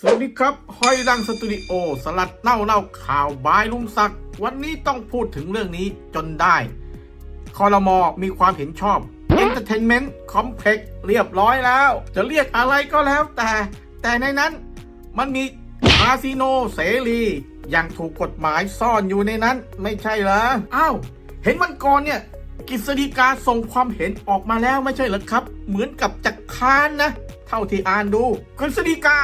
สวัสดีครับหอยดังสตูดิโอสลัดเล่าเล่าข่าวบายลุงศักดิ์วันนี้ต้องพูดถึงเรื่องนี้จนได้คอรมอมีความเห็นชอบ Entertainment Complex เรียบร้อยแล้ว จะเรียกอะไรก็แล้วแต่ แต่ในนั้นมันมีคาสิโนเสรีอย่างถูกกฎหมายซ่อนอยู่ในนั้นไม่ใช่เหรออ้าว เห็นวันก่อนเนี่ยกฤษฎีกาส่งความเห็นออกมาแล้วไม่ใช่เหรอครับ เหมือนกับจะค้านนะ เท่าที่อ่านดูกฤษฎีกา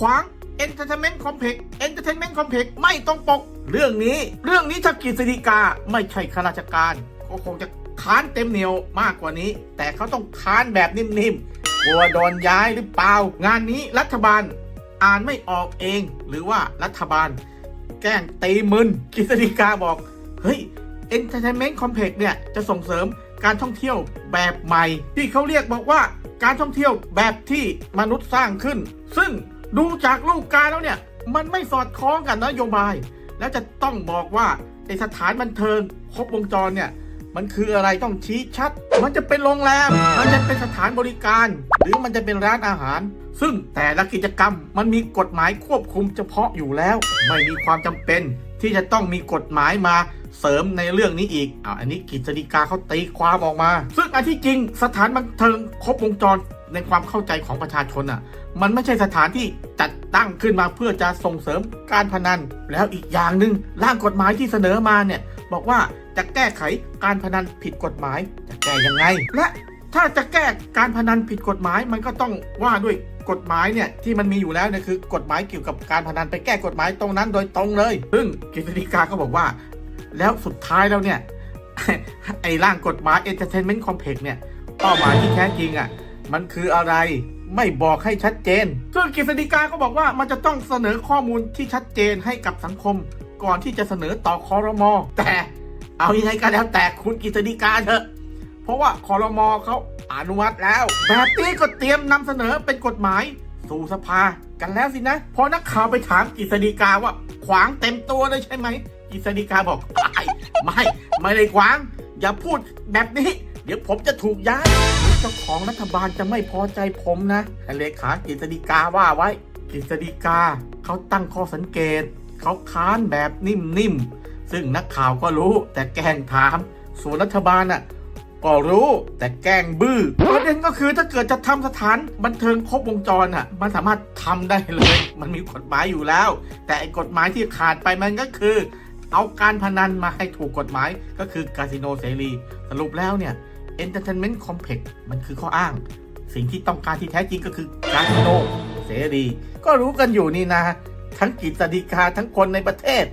ขวาง Entertainment Complex Entertainment Complex ไม่ต้องปก เรื่องนี้ เรื่องนี้ถ้ากฤษฎีกาไม่ใช่ข้าราชการ ก็คงจะค้านเต็มเหนียวมากกว่านี้ แต่เขาต้องค้านแบบนิ่มๆกลัวโดนย้ายหรือเปล่า งานนี้รัฐบาลอ่านไม่ออกเอง หรือว่ารัฐบาล แกล้งตีมึนกฤษฎีกาบอก เฮ้ย Entertainment Complex เนี่ยจะส่งเสริมการท่องเที่ยวแบบใหม่ ที่เขาเรียกบอกว่าการท่องเที่ยวแบบที่มนุษย์สร้างขึ้น ซึ่ง ดูจากรูปการแล้วเนี่ย มันไม่สอดคล้องกับนโยบาย แล้วจะต้องบอกว่าในสถานบันเทิงครบวงจรเนี่ย มันคืออะไรต้องชี้ชัด มันจะเป็นโรงแรม มันจะเป็นสถานบริการ หรือมันจะเป็นร้านอาหาร ซึ่งแต่ละกิจกรรมมันมีกฎหมายควบคุมเฉพาะอยู่แล้ว ไม่มีความจำเป็นที่จะต้องมีกฎหมายมาเสริมในเรื่องนี้อีกอ่าอันนี้กิจฎีกาเขาตีความออกมา ซึ่งอันที่จริงสถานบันเทิงครบวงจร ในความเข้าใจของประชาชนอะ มันไม่ใช่สถานที่จัดตั้งขึ้นมาเพื่อจะส่งเสริมการพนัน แล้วอีกอย่างหนึ่งร่างกฎหมายที่เสนอมาเนี่ย บอกว่าจะแก้ไขการพนันผิดกฎหมายจะแก้ยังไง และถ้าจะแก้การพนันผิดกฎหมายมันก็ต้องว่าด้วยกฎหมายเนี่ยที่มันมีอยู่แล้วเนี่ยคือกฎหมายเกี่ยวกับการพนันไปแก้กฎหมายตรงนั้นโดยตรงเลย ซึ่งกฤษฎีกาก็บอกว่า แล้วสุดท้ายแล้วเนี่ยไอ้ร่างกฎหมาย Entertainment Complex เนี่ยเป้าหมายที่แท้จริงอะ มันคืออะไรไม่บอกให้ชัดเจน ซึ่งกฤษฎีกาก็บอกว่ามันจะต้องเสนอข้อมูลที่ชัดเจนให้กับสังคม ก่อนที่จะเสนอต่อคอรมอแต่เอายังไงก็แล้วแต่คุณกฤษฎีกาเถอะ เพราะว่าคอรมอเขาอนุมัติแล้ว แบบนี้ก็เตรียมนำเสนอเป็นกฎหมายสู่สภากันแล้วสินะ พอนักข่าวไปถามกฤษฎีกาว่าขวางเต็มตัวเลยใช่ไหมกฤษฎีกาบอกไม่ไม่ไม่ได้ขวาง อย่าพูดแบบนี้ เดี๋ยวผมจะถูกย้าย จ้าของรัฐบาลจะไม่พอใจผมนะเลขากฤษฎีกาว่าไว้กฤษฎีกาเขาตั้งข้อสังเกต เขาค้านแบบนิ่มๆ ซึ่งนักข่าวก็รู้แต่แกล้งถาม ส่วนรัฐบาลน่ะก็รู้แต่แกล้งบื้อประเด็นก็คือถ้าเกิดจะทำสถานบันเทิงครบวงจรอะ มันสามารถทำได้เลย มันมีกฎหมายอยู่แล้ว แต่กฎหมายที่ขาดไปมันก็คือ เอาการพนันมาให้ถูกกฎหมายก็คือคาสิโนเสรี สรุปแล้วเนี่ย Entertainment Complex มันคือข้ออ้าง สิ่งที่ต้องการที่แท้จริงก็คือคาสิโนเสรี ก็รู้กันอยู่นี่นะ ทั้งกิจฎีกาทั้งคนในประเทศ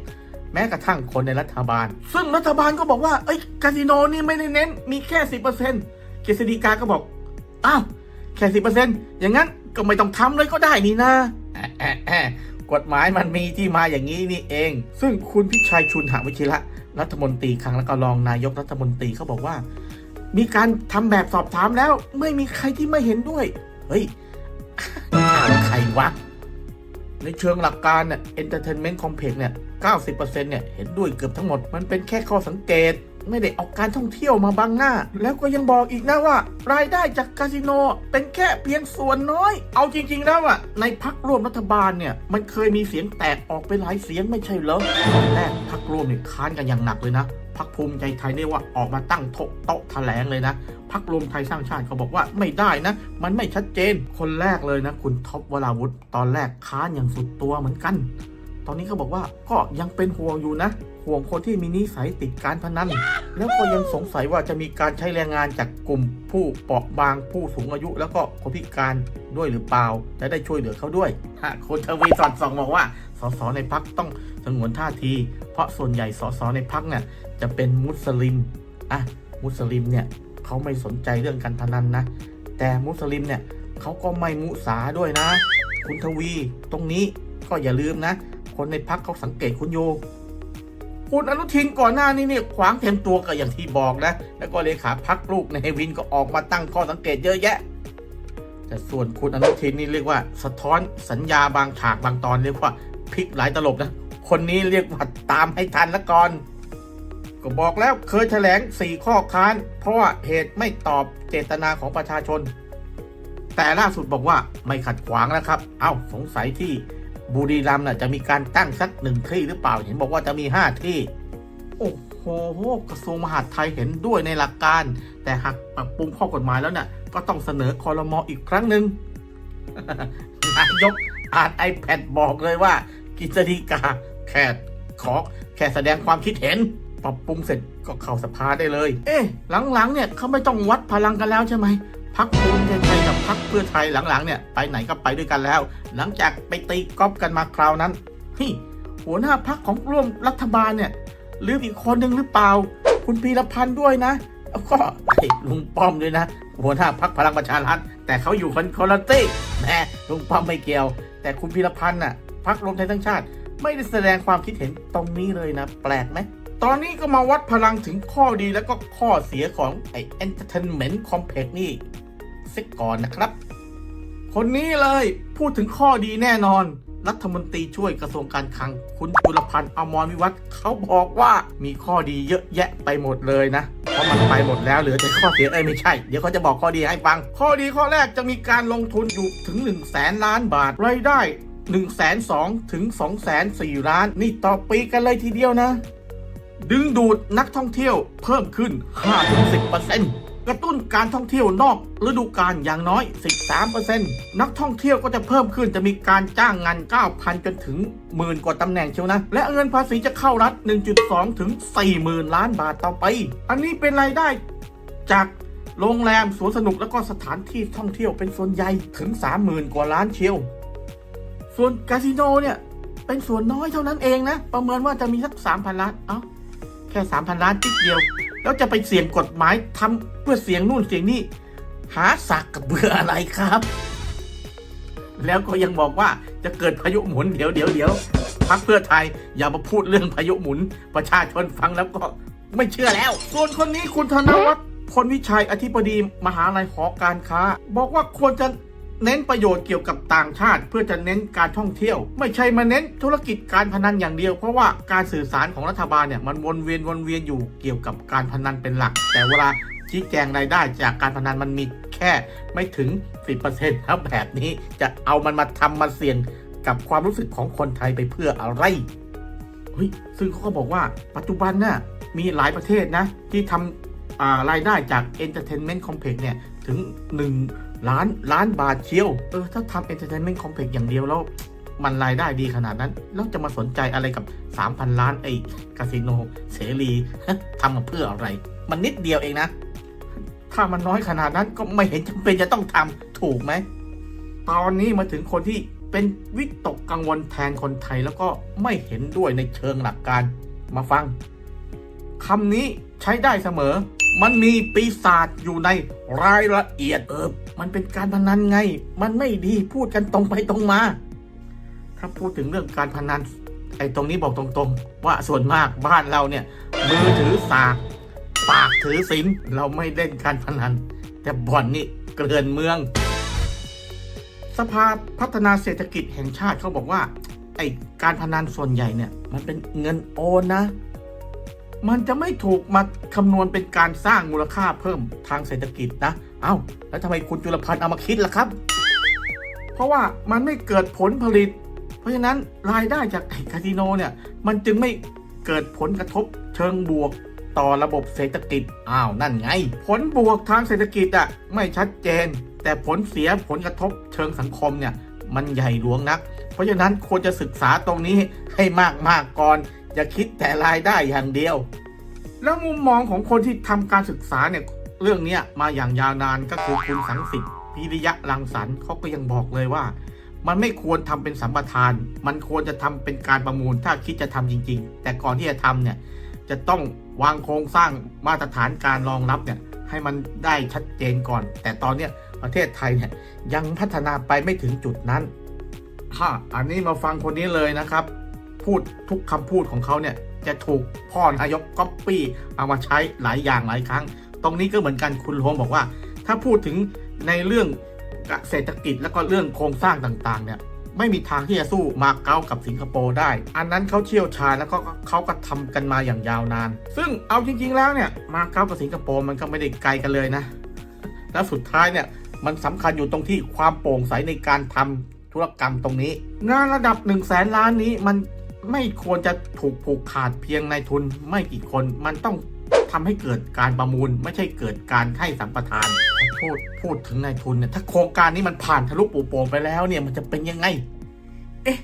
แม้กระทั่งคนในรัฐบาล ซึ่งรัฐบาลก็บอกว่า เอ้ยคาสิโนนี่ไม่ได้เน้น มีแค่สิบเปอร์เซ็นต์กฤษฎีกาก็บอก อ้าว แค่สิบเปอร์เซ็นต์อย่างนั้นก็ไม่ต้องทำเลยก็ได้นี่นะกฎหมายมันมีที่มาอย่างนี้นี่เอง ซึ่งคุณพิชัยชุนหวิชิระรัฐมนตรีครั้งแล้วก็รองนายกรัฐมนตรีเขาบอกว่า มีการทำแบบสอบถามแล้วไม่มีใครที่ไม่เห็นด้วย เฮ้ยถามใครวะ ในเชิงหลักการเนี่ย Entertainment Complex เนี่ย 90%เนี่ย เห็นด้วยเกือบทั้งหมด มันเป็นแค่ข้อสังเกต ไม่ได้เอาการท่องเที่ยวมาบังหน้า แล้วก็ยังบอกอีกนะว่า รายได้จากคาสิโนเป็นแค่เพียงส่วนน้อย เอาจริง ๆ แล้วอะในพักร่วมรัฐบาลเนี่ย มันเคยมีเสียงแตกออกไปหลายเสียงไม่ใช่เหรอตอนแรกพักร่วมเนี่ยค้านกันอย่างหนักเลยนะ พักภูมิใจไทยเนี่ยว่าออกมาตั้งโต๊ะแถลงเลยนะพักรวมไทยสร้างชาติเขาบอกว่าไม่ได้นะ มันไม่ชัดเจน คนแรกเลยนะ คุณท็อปวราวุธตอนแรกค้านอย่างสุดตัวเหมือนกัน ตอนนี้เขาบอกว่าก็ยังเป็นห่วงอยู่นะ ห่วงคนที่มีนิสัยติดการพนัน แล้วก็ยังสงสัยว่าจะมีการใช้แรงงานจากกลุ่มผู้เปราะบางผู้สูงอายุ แล้วก็คนพิการด้วยหรือเปล่าจะได้ช่วยเหลือเขาด้วยฮะคุณทวีสอดส่องบอกว่าสสในพักต้องสงวนท่าที เพราะส่วนใหญ่สสในพักเนี่ย จะเป็นมุสลิมอะมุสลิมเนี่ยเขาไม่สนใจเรื่องการพนันนะ แต่มุสลิมเนี่ยเขาก็ไม่มุสาด้วยนะ คุณทวีตรงนี้ก็อย่าลืมนะ คนในพักเขาสังเกตคุณโยคุณอนุทินก่อนหน้านี้เนี่ยขวางเต็มตัวก็อย่างที่บอกนะ แล้วก็เลขาพักลูกในวินก็ออกมาตั้งข้อสังเกตเยอะแยะ แต่ส่วนคุณอนุทินนี่เรียกว่า สะท้อนสัญญาบางฉากบางตอนเรียกว่าพลิกหลายตลบนะ คนนี้เรียกว่าตามให้ทันละก่อน ก็บอกแล้วเคยแถลง 4 ข้อค้าน เพราะว่าเหตุไม่ตอบเจตนาของประชาชน แต่ล่าสุดบอกว่าไม่ขัดขวางแล้วครับ เอ้าสงสัยที่บุรีรัมย์น่ะจะมีการตั้งสักหนึ่งที่หรือเปล่า เห็นบอกว่าจะมีห้าที่ โอ้โหกระทรวงมหาดไทยเห็นด้วยในหลักการ แต่หากปรับปรุงข้อกฎหมายแล้วเนี่ยก็ต้องเสนอคอรมออีกครั้งหนึ่งนายกอ่าน iPad บอกเลยว่า กิจดีกาแค่ขอแค่แสดงความคิดเห็น ปรับปรุงเสร็จก็เข้าสภาได้เลย เอ๊ะหลังๆเนี่ยเขาไม่ต้องวัดพลังกันแล้วใช่ไหมพักภูมิใจไทยกับพักเพื่อไทยหลังๆเนี่ยไปไหนก็ไปด้วยกันแล้ว หลังจากไปตีกอล์ฟกันมาคราวนั้นนี่หัวหน้าพักของร่วมรัฐบาลเนี่ยลืมอีกคนหนึ่งหรือเปล่า คุณพีรพันธ์ด้วยนะแล้วก็ไอ้ลุงป้อมด้วยนะ หัวหน้าพักพลังประชารัฐแต่เขาอยู่คนคนละตี้แหมลุงป้อมไม่เกี่ยว แต่คุณพีรพันธ์น่ะพักรวมไทยทั้งชาติ ไม่ได้แสดงความคิดเห็นตรงนี้เลยนะ แปลกไหม ตอนนี้ก็มาวัดพลังถึงข้อดีแล้วก็ข้อเสียของไอ้ Entertainment Complex นี่เสียก่อนนะครับ คนนี้เลยพูดถึงข้อดีแน่นอน รัฐมนตรีช่วยกระทรวงการคลัง คุณจุลพันธ์อมรวิวัฒน์เขาบอกว่ามีข้อดีเยอะแยะไปหมดเลยนะเพราะมันไปหมดแล้วเหลือแต่ข้อเสียเอ้ยไม่ใช่ เดี๋ยวเขาจะบอกข้อดีให้ฟัง ข้อดีข้อแรกจะมีการลงทุนอยู่ถึง1นึ่งแสนล้านบาทรายได้1นึ่งแสนสองถึง2องแสนสี่ล้าน นี่ต่อปีกันเลยทีเดียวนะ ดึงดูดนักท่องเที่ยวเพิ่มขึ้น 5-10%กระตุ้นการท่องเที่ยวนอกฤดูกาลอย่างน้อย 13%นักท่องเที่ยวก็จะเพิ่มขึ้นจะมีการจ้างงาน 9,000 จนถึงหมื่นกว่าตำแหน่งเชียวนะ และเงินภาษีจะเข้ารัฐ 1.2 ถึง 40,000 ล้านบาทต่อไป อันนี้เป็นรายได้จากโรงแรมสวนสนุกแล้วก็สถานที่ท่องเที่ยวเป็นส่วนใหญ่ถึง 30,000 กว่าล้านเชียว ส่วนคาสิโนเนี่ยเป็นส่วนน้อยเท่านั้นเองนะ ประเมินว่าจะมีสัก 3,000 ล้าน เอ้า แค่3,000ล้านติ๊กเดียว แล้วจะไปเสี่ยงกฎหมายทำเพื่อเสียงนู่นเสียงนี่หาสักกับเบื่ออะไรครับ แล้วก็ยังบอกว่าจะเกิดพายุหมุนเดี๋ยวเดี๋ยวเดี๋ยวพักเพื่อไทยอย่ามาพูดเรื่องพายุหมุน ประชาชนฟังแล้วก็ไม่เชื่อแล้ว ส่วนคนนี้คุณธนวัฒน์พลวิชัยอธิบดีมหาลัยหอการค้า บอกว่าควรจะ เน้นประโยชน์เกี่ยวกับต่างชาติ เพื่อจะเน้นการท่องเที่ยว ไม่ใช่มาเน้นธุรกิจการพนันอย่างเดียว เพราะว่าการสื่อสารของรัฐบาลเนี่ยมันวนเวียนวนเวียนอยู่เกี่ยวกับการพนันเป็นหลัก แต่เวลาชี้แจงรายได้จากการพนันมันมีแค่ไม่ถึง 10%แล้วแบบนี้จะเอามันมาทำมาเสี่ยงกับความรู้สึกของคนไทยไปเพื่ออะไรเฮ้ยซึ่งเขาก็บอกว่าปัจจุบันน่ะมีหลายประเทศนะ ที่ทำอ่ารายได้จาก Entertainment Complex เนี่ย ถึง 1 ล้านล้านบาทเชียว เออ ถ้าทำ Entertainment Complex อย่างเดียวแล้วมันรายได้ดีขนาดนั้น แล้วจะมาสนใจอะไรกับ 3,000 ล้านไอ้คาสิโนเสรีทำมาเพื่ออะไร มันนิดเดียวเองนะ ถ้ามันน้อยขนาดนั้นก็ไม่เห็นจำเป็นจะต้องทำถูกไหม ตอนนี้มาถึงคนที่เป็นวิตกกังวลแทนคนไทยแล้วก็ไม่เห็นด้วยในเชิงหลักการมาฟังคำนี้ใช้ได้เสมอ มันมีปีศาจอยู่ในรายละเอียดเออมันเป็นการพนันไง มันไม่ดีพูดกันตรงไปตรงมา ถ้าพูดถึงเรื่องการพนันไอ้ตรงนี้บอกตรงๆ ว่าส่วนมากบ้านเราเนี่ยมือถือสาก ปากถือศีลเราไม่เล่นการพนัน แต่บ่อนนี่เกลื่อนเมือง สภาพัฒนาเศรษฐกิจแห่งชาติเขาบอกว่าไอ้การพนันส่วนใหญ่เนี่ย มันเป็นเงินโอนนะ มันจะไม่ถูกมาคำนวณเป็นการสร้างมูลค่าเพิ่มทางเศรษฐกิจนะเอ้าแล้วทำไมคุณจุลพันธ์เอามาคิดล่ะครับ เพราะว่ามันไม่เกิดผลผลิต เพราะฉะนั้นรายได้จากไอ้คาสิโนเนี่ยมันจึงไม่เกิดผลกระทบเชิงบวกต่อระบบเศรษฐกิจ อ้าว นั่นไง ผลบวกทางเศรษฐกิจอะไม่ชัดเจน แต่ผลเสียผลกระทบเชิงสังคมเนี่ย มันใหญ่หลวงนัก เพราะฉะนั้นควรจะศึกษาตรงนี้ให้มากมากๆก่อน อย่าคิดแต่รายได้อย่างเดียว แล้วมุมมองของคนที่ทำการศึกษาเนี่ยเรื่องนี้มาอย่างยาวนานก็คือคุณสังสิทธิ์พิริยะรังสรรค์เขาก็ยังบอกเลยว่า มันไม่ควรทำเป็นสัมปทาน มันควรจะทำเป็นการประมูลถ้าคิดจะทำจริง ๆ แต่ก่อนที่จะทำเนี่ยจะต้องวางโครงสร้างมาตรฐานการรองรับเนี่ยให้มันได้ชัดเจนก่อน แต่ตอนเนี้ยประเทศไทยเนี่ยยังพัฒนาไปไม่ถึงจุดนั้นฮ่าอันนี้มาฟังคนนี้เลยนะครับ พูดทุกคำพูดของเขาเนี่ยจะถูกพ่อนายกก๊อปปี้เอามาใช้หลายอย่างหลายครั้ง ตรงนี้ก็เหมือนกันคุณโฮมบอกว่า ถ้าพูดถึงในเรื่องเศรษฐกิจแล้วก็เรื่องโครงสร้างต่างๆเนี่ยไม่มีทางที่จะสู้มาเก๊ากับสิงคโปร์ได้ อันนั้นเขาเชี่ยวชาญแล้วก็เขาก็ทำกันมาอย่างยาวนาน ซึ่งเอาจริง ๆ แล้วเนี่ยมาเก๊ากับสิงคโปร์มันก็ไม่ได้ไกลกันเลยนะ แล้วสุดท้ายเนี่ยมันสำคัญอยู่ตรงที่ความโปร่งใสในการทธุรกรรมตรงนี้ งานระดับ1นึ่งแสนล้านนี้มัน ไม่ควรจะถูกผูกขาดเพียงนายทุนไม่กี่คน มันต้องทำให้เกิดการประมูล ไม่ใช่เกิดการให้สัมปทานพูดพูดถึงนายทุนเนี่ยถ้าโครงการนี้มันผ่านทะลุปูโป่งไปแล้วเนี่ยมันจะเป็นยังไง เอ๊ะ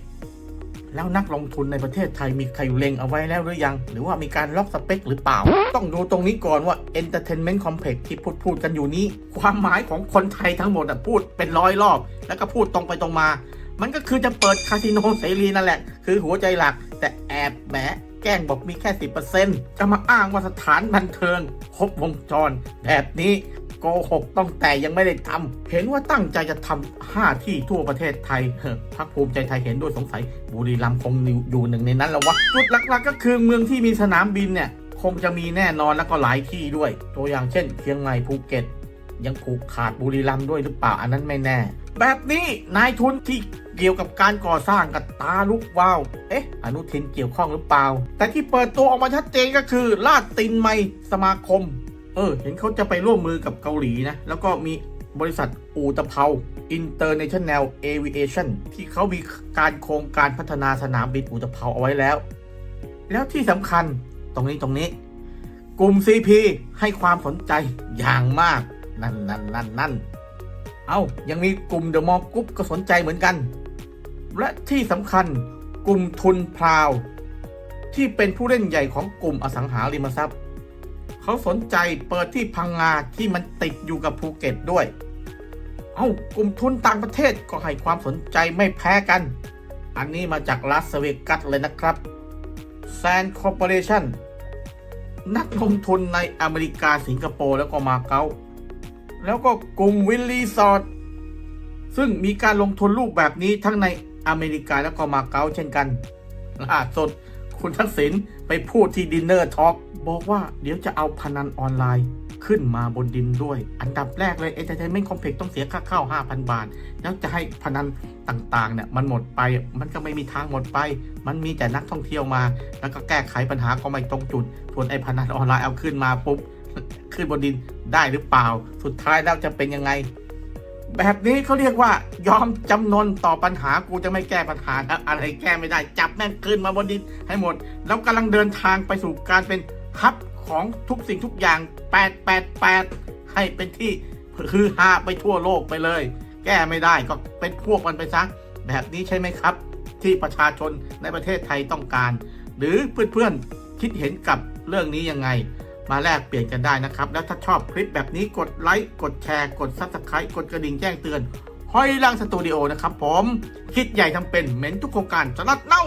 แล้วนักลงทุนในประเทศไทยมีใครเล็งเอาไว้แล้วหรือยัง หรือว่ามีการล็อกสเปคหรือเปล่า ต้องดูตรงนี้ก่อนว่า Entertainment Complex ที่พูดพูดกันอยู่นี้ ความหมายของคนไทยทั้งหมดอะพูดเป็นร้อยรอบ แล้วก็พูดตรงไปตรงมา มันก็คือจะเปิดคาสิโนเสรีนั่นแหละ คือหัวใจหลัก แต่แอบแหมแกล้งบอกมีแค่ 10%จะมาอ้างว่าสถานบันเทิงครบวงจร แบบนี้โกหกต้องแต่ยังไม่ได้ทำเห็นว่าตั้งใจจะทำห้าที่ทั่วประเทศไทยพรรคภูมิใจไทยเห็นด้วยสงสัย บุรีรัมย์คงอยู่หนึ่งในนั้นแล้ววะจุดหลักๆ ก็คือเมืองที่มีสนามบินเนี่ย คงจะมีแน่นอนแล้วก็หลายที่ด้วย ตัวอย่างเช่นเชียงใหม่ภูเก็ต ยังผูกขาดบุรีรัมย์ด้วยหรือเปล่าอันนั้นไม่แน่ แบบนี้นายทุนที่ เกี่ยวกับการก่อสร้างกับตาลุกวาว เอ๊ะ อนุทินเกี่ยวข้องหรือเปล่า แต่ที่เปิดตัวออกมาชัดเจนก็คือลาดตินไมสมาคม เออ เห็นเขาจะไปร่วมมือกับเกาหลีนะ แล้วก็มีบริษัทอูตะเภา International Aviation ที่เขามีการโครงการพัฒนาสนามบินอูตะเภาเอาไว้แล้ว แล้วที่สำคัญตรงนี้ตรงนี้ กลุ่ม CP ให้ความสนใจอย่างมาก นั่นนั่นนั่นนั่นเอา้ายังมีกลุ่มเดอะมอลกรุ๊ปก็สนใจเหมือนกัน และที่สำคัญกลุ่มทุนพราว ที่เป็นผู้เล่นใหญ่ของกลุ่มอสังหาริมทรัพย์ เขาสนใจเปิดที่พังงาที่มันติดอยู่กับภูเก็ตด้วย เอา้ากลุ่มทุนต่างประเทศก็ให้ความสนใจไม่แพ้กัน อันนี้มาจากลาสเวกัสเลยนะครับแซนคอร์ปอเรชั่นนักลงทุนในอเมริกาสิงคโปร์แล้วก็มาเก๊าแล้วก็กลุ่มวิลลีสอร์ทซึ่งมีการลงทุนรูปแบบนี้ทั้งใน อเมริกาแล้วก็มาเก๊าเช่นกันล่าสุดคุณทักษิณไปพูดที่ดินเนอร์ท็อกบอกว่าเดี๋ยวจะเอาพนันออนไลน์ขึ้นมาบนดินด้วย อันดับแรกเลย Entertainment Complex ต้องเสียค่าเข้า 5,000 บาท แล้วจะให้พนันต่างๆเนี่ยมันหมดไป มันก็ไม่มีทางหมดไป มันมีแต่นักท่องเที่ยวมา แล้วก็แก้ไขปัญหาก็ไม่ตรงจุด ส่วนไอ้พนันออนไลน์เอาขึ้นมาปุ๊บ ขึ้นบนดินได้หรือเปล่า สุดท้ายแล้วจะเป็นยังไง แบบนี้เขาเรียกว่ายอมจำนนต่อปัญหากูจะไม่แก้ปัญหาอะไรแก้ไม่ได้ จับแม่งขึ้นมาบนดินให้หมด แล้วกำลังเดินทางไปสู่การเป็นฮับของทุกสิ่งทุกอย่าง 888 ให้เป็นที่คือฮาไปทั่วโลกไปเลย แก้ไม่ได้ก็เป็นพวกมันไปซะ แบบนี้ใช่ไหมครับ ที่ประชาชนในประเทศไทยต้องการ หรือเพื่อนๆคิดเห็นกับเรื่องนี้ยังไง มาแลกเปลี่ยนกันได้นะครับ แล้วถ้าชอบคลิปแบบนี้กดไลค์กดแชร์กดซับสไครต์กดกระดิ่งแจ้งเตือนห้อยลังสตูดิโอนะครับผมคิดใหญ่ทำเป็นเหม็นทุกโครงการสลัดเน่า